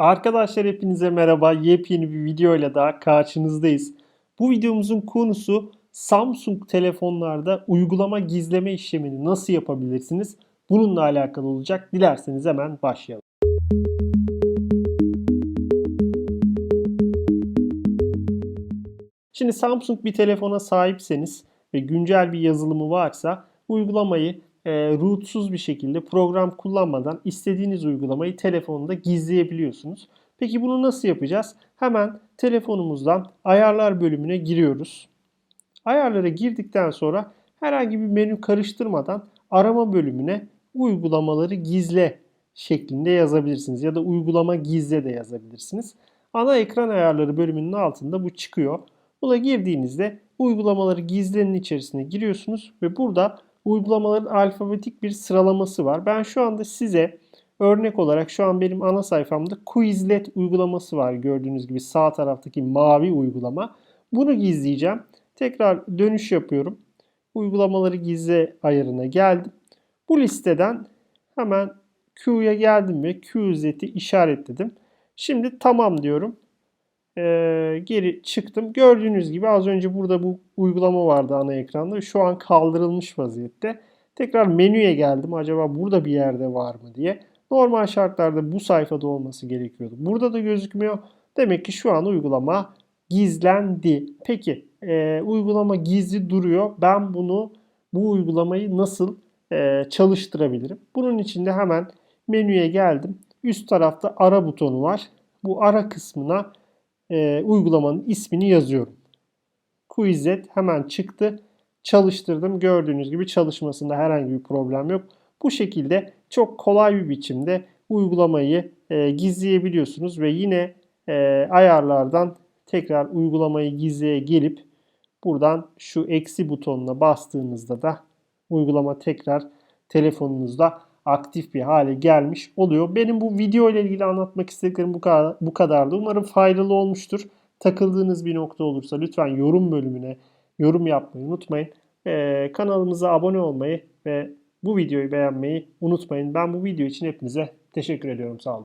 Arkadaşlar hepinize merhaba. Yepyeni bir videoyla daha karşınızdayız. Bu videomuzun konusu Samsung telefonlarda uygulama gizleme işlemini nasıl yapabilirsiniz? Bununla alakalı olacak. Dilerseniz hemen başlayalım. Şimdi Samsung bir telefona sahipseniz ve güncel bir yazılımı varsa uygulamayı e, rootsuz bir şekilde program kullanmadan istediğiniz uygulamayı telefonda gizleyebiliyorsunuz. Peki bunu nasıl yapacağız? Hemen telefonumuzdan ayarlar bölümüne giriyoruz. Ayarlara girdikten sonra herhangi bir menü karıştırmadan arama bölümüne uygulamaları gizle şeklinde yazabilirsiniz ya da uygulama gizle de yazabilirsiniz. Ana ekran ayarları bölümünün altında bu çıkıyor. Buna girdiğinizde uygulamaları gizlenin içerisine giriyorsunuz ve burada uygulamaların alfabetik bir sıralaması var. Ben şu anda size örnek olarak şu an benim ana sayfamda Quizlet uygulaması var. Gördüğünüz gibi sağ taraftaki mavi uygulama. Bunu gizleyeceğim. Tekrar dönüş yapıyorum. Uygulamaları gizle ayarına geldim. Bu listeden hemen Q'ya geldim ve Quizlet'i işaretledim. Şimdi tamam diyorum. Ee, geri çıktım. Gördüğünüz gibi az önce burada bu uygulama vardı ana ekranda. Şu an kaldırılmış vaziyette. Tekrar menüye geldim. Acaba burada bir yerde var mı diye. Normal şartlarda bu sayfada olması gerekiyordu. Burada da gözükmüyor. Demek ki şu an uygulama gizlendi. Peki e, uygulama gizli duruyor. Ben bunu bu uygulamayı nasıl e, çalıştırabilirim? Bunun için de hemen menüye geldim. Üst tarafta ara butonu var. Bu ara kısmına e, uygulamanın ismini yazıyorum. Quizlet hemen çıktı. Çalıştırdım. Gördüğünüz gibi çalışmasında herhangi bir problem yok. Bu şekilde çok kolay bir biçimde uygulamayı e, gizleyebiliyorsunuz ve yine e, ayarlardan tekrar uygulamayı gizleye gelip buradan şu eksi butonuna bastığınızda da uygulama tekrar telefonunuzda aktif bir hale gelmiş oluyor. Benim bu video ile ilgili anlatmak istediklerim bu kadar bu kadardı. Umarım faydalı olmuştur. Takıldığınız bir nokta olursa lütfen yorum bölümüne yorum yapmayı unutmayın. Ee, kanalımıza abone olmayı ve bu videoyu beğenmeyi unutmayın. Ben bu video için hepinize teşekkür ediyorum. Sağ olun.